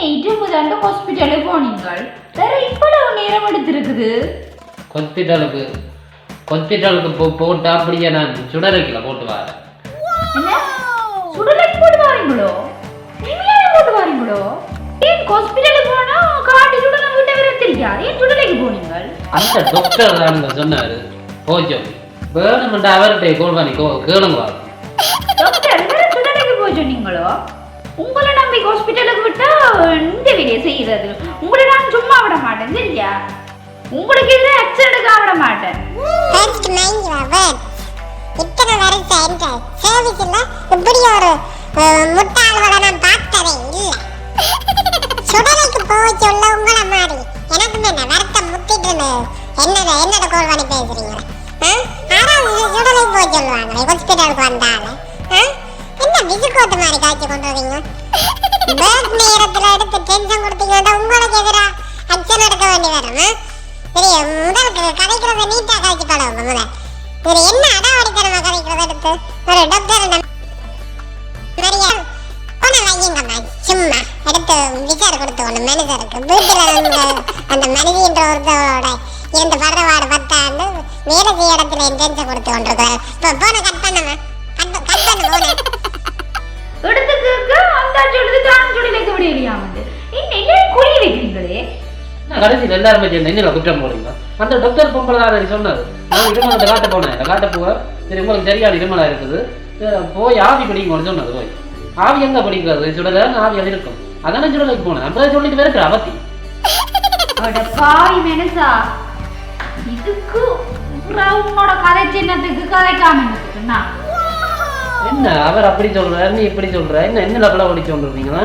Night முதல்ல ஹாஸ்பிட்டலுக்கு போனீங்கள். வேற இவ்வளவு நேரம் எடுத்திருக்குது? ஹாஸ்பிட்டலுக்கு ஹாஸ்பிட்டலுக்கு போ போட்டு அப்படியே நான் சுடரைக்கில் போட்டு வரேன். என்ன? சுடலைக்கு போட்டு வாரீங்களோ? நீங்களே போட்டு வாரீங்களோ? ஏன் ஹாஸ்பிட்டலுக்கு போனா காட்டி சுடலை விட்ட வேற தெரியாது? ஏன் சுடலைக்கு போனீங்கள்? அந்த டாக்டர் தான் சொன்னார். சொல்லி வேணுமெண்டா அவர்கிட்ட கோல் பண்ணி கேளுங்க. டாக்டர் வேற சுடலைக்கு போய் சொன்னீங்களோ? உங்களை நம்பி ஹாஸ்பிட்டலுக்கு விட்டா இந்த வேலையை செய்யறது உங்களை நான் சும்மா விட மாட்டேன் சரியா? உங்களுக்கு எதிராக அச்சடுக்க விட மாட்டேன். ஃபர்ஸ்ட் மைண்ட் யுவர் வேர்ட்ஸ் இத்தனை வருஷம் என்ற சர்வீஸ்ல இப்படி ஒரு அஹ், முட்டாள்களை நான் பார்த்ததே இல்லை. சுடலைக்கு போக சொல்ல உங்களை மாதிரி எனக்கு என்ன வருத்தம் முத்திட்டு என்னட என்னட கோல் பண்ணி பேசுறீங்க? ஆ? யாராவது சுடலைக்கு போக சொல்லுவாங்களே ஹாஸ்பிட்டலுக்கு வந்தாலும் என்ன விசுக்கோட்டு மாதிரி காய்ச்சி கொண்டு வரீங்க பேர்த் நேரத்துல எடுத்து டென்ஷன் கொடுத்தீங்கன்னா உங்களுக்கு எதிரா? அச்சன் எடுக்க வேண்டி வரும் சரி முதலுக்கு கதைக்கிறத நீட்டா கதைச்சு என்ன அடாவடித்தனமா கதைக்கிறத எடுத்து? ஒரு டாக்டர் மரியா சும்மா எடுத்து விசார கொடுத்து ஒன்று மனுஷருக்கு வீட்டில் அந்த அந்த மனிதின்ற ஒருத்தவரோட இருந்து படுறவாடு பத்தாண்டு வேலை செய்ய இடத்துல இன்டென்ஷன் கொடுத்து கொண்டிருக்கிறார் இப்போ போன கட் அந்த சொல்லுது தான் சுடலைக்கு விடையிலையா வந்து எல்லாரும் குறி வைக்கிறீங்களே. நான் கடைசியில் எல்லாருமே சேர்ந்து என்ன குற்றம் போடுறீங்க அந்த டாக்டர் பொம்பளை சொன்னார். நான் இருமலை காட்ட போனேன். காட்ட போக சரி உங்களுக்கு சரியான இருமலா இருக்குது. போய் ஆவி பிடிங்கன்னு சொன்னது போய். ஆவி எங்க பிடிக்கிறது சுடல ஆவி அது இருக்கும். அதானே சுடலைக்கு போனேன். அப்புறம் சொல்லிட்டு வேற அவத்தி அட பாவி மெனசா இதுக்கு உன்னோட கதை சின்னத்துக்கு கதைக்காம என்னத்துக்குன்னா என்ன அவர் அப்படி சொல்றாரு நீ இப்படி சொல்கிற என்ன என்ன லெவலாக ஒழிச்சு கொண்டிருந்தீங்களா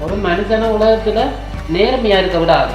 ஒரு மனுஷன உலகத்துல நேர்மையா இருக்க விடாது